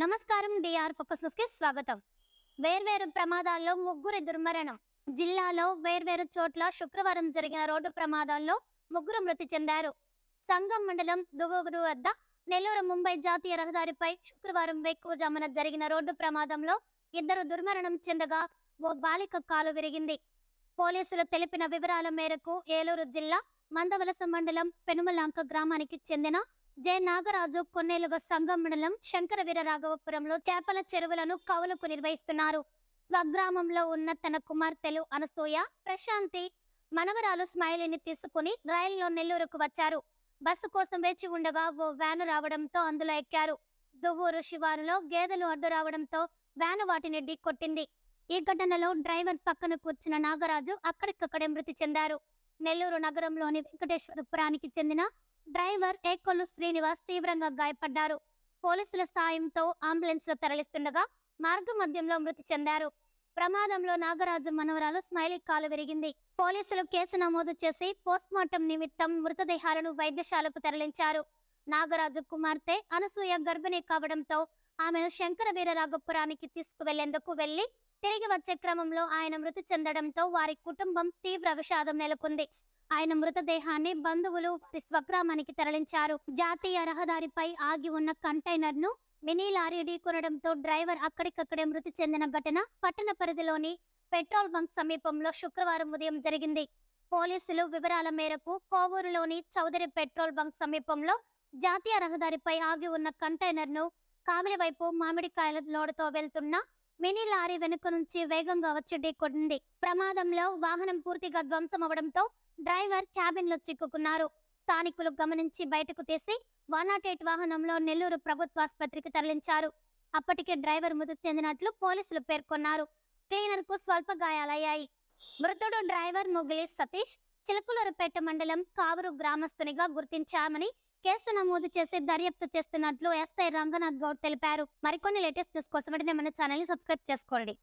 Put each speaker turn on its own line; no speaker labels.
నమస్కారం డిఆర్ ఫోకస్కి స్వాగతం. వేర్వేరు ప్రమాదాల్లో ముగ్గురి దుర్మరణం. జిల్లాలో వేర్వేరు చోట్ల శుక్రవారం జరిగిన రోడ్డు ప్రమాదాల్లో ముగ్గురు మృతి చెందారు. సంగం మండలం దువ్వూరు వద్ద నెల్లూరు ముంబై జాతీయ రహదారిపై శుక్రవారం వేకువజామున జరిగిన రోడ్డు ప్రమాదంలో ఇద్దరు దుర్మరణం చెందగా ఓ బాలిక కాలు విరిగింది. పోలీసులు తెలిపిన వివరాల మేరకు ఏలూరు జిల్లా మందవలస మండలం పెనుమలాంక గ్రామానికి చెందిన జె. నాగరాజు కొన్నేళ్ళుగా సంగం మండలం శంకర వీరరాఘవపురంలో చేపల చెరువులను కవులకు నిర్వహిస్తున్నారు. స్వగ్రామంలో ఉన్న తన కుమార్తెలు అనసూయ ప్రశాంతి మనవరాలు స్మైలీని తీసుకుని రైల్లో నెల్లూరుకు వచ్చారు. బస్సు కోసం వేచి ఉండగా ఓ వ్యాను రావడంతో అందులో ఎక్కారు. దువ్వూరు శివారులో గేదెలు అడ్డు రావడంతో వ్యాను వాటిని ఢీకొట్టింది. ఈ ఘటనలో డ్రైవర్ పక్కన కూర్చున్న నాగరాజు అక్కడికక్కడే మృతి చెందారు. నెల్లూరు నగరంలోని వెంకటేశ్వరపురానికి చెందిన డ్రైవర్ ఏకొల్లు శ్రీనివాస్ తీవ్రంగా గాయపడ్డారు. పోలీసుల సాయంతో అంబులెన్స్లో తరలిస్తుండగా మార్గ మధ్యంలో మృతి చెందారు. ప్రమాదంలో నాగరాజు మనవరాలు స్మైలీ కాలు విరిగింది. పోలీసులు కేసు నమోదు చేసి పోస్ట్మార్టం నిమిత్తం మృతదేహాలను వైద్యశాలకు తరలించారు. నాగరాజు కుమార్తె అనసూయ గర్భిణీ కావడంతో ఆమెను శంకర వీరరాఘపురానికి తీసుకువెళ్ళేందుకు వెళ్ళి తిరిగి వచ్చే క్రమంలో ఆయన మృతి చెందడంతో వారి కుటుంబం తీవ్ర విషాదం నెలకొంది. ఆయన మృతదేహాన్ని బంధువులు స్వగ్రామానికి తరలించారు. జాతీయ రహదారిపై ఆగి ఉన్న కంటైనర్ను మినీ లారీ ఢీకొనడంతో డ్రైవర్ అక్కడికక్కడే మృతి చెందిన ఘటన పట్టణ పరిధిలోని పెట్రోల్ బంక్ సమీపంలో శుక్రవారం ఉదయం జరిగింది. పోలీసులు వివరాల మేరకు కోవూరులోని చౌదరి పెట్రోల్ బంక్ సమీపంలో జాతీయ రహదారిపై ఆగి ఉన్న కంటైనర్ను కామిలి వైపు మామిడికాయల లోడుతో వెళ్తున్న మినీ లారీ వెనుక నుంచి వేగంగా వచ్చి ఢీకొట్టింది ప్రమాదంలో వాహనం పూర్తిగా ధ్వంసమవడంతో డ్రైవర్ క్యాబిన్లో చిక్కుకున్నారు. స్థానికులు గమనించి బయటకు తీసి వన్ నాట్ ఎయిట్ వాహనంలో నెల్లూరు ప్రభుత్వాసుపత్రికి తరలించారు. అప్పటికే డ్రైవర్ మృతి చెందినట్లు పోలీసులు పేర్కొన్నారు. క్లీనర్కు స్వల్ప గాయాలయ్యాయి. మృతుడు డ్రైవర్ మొగిలి సతీష్ చిలకలూరుపేట మండలం కావూరు గ్రామస్తునిగా గుర్తించామని కేసు నమోదు చేసి దర్యాప్తు చేస్తున్నట్లు ఎస్ఐ రంగనాథ్ గౌడ్ తెలిపారు. మరికొన్ని లేటెస్ట్ న్యూస్ కోసం వెంటనే మన ఛానల్ని సబ్స్క్రైబ్ చేసుకోండి.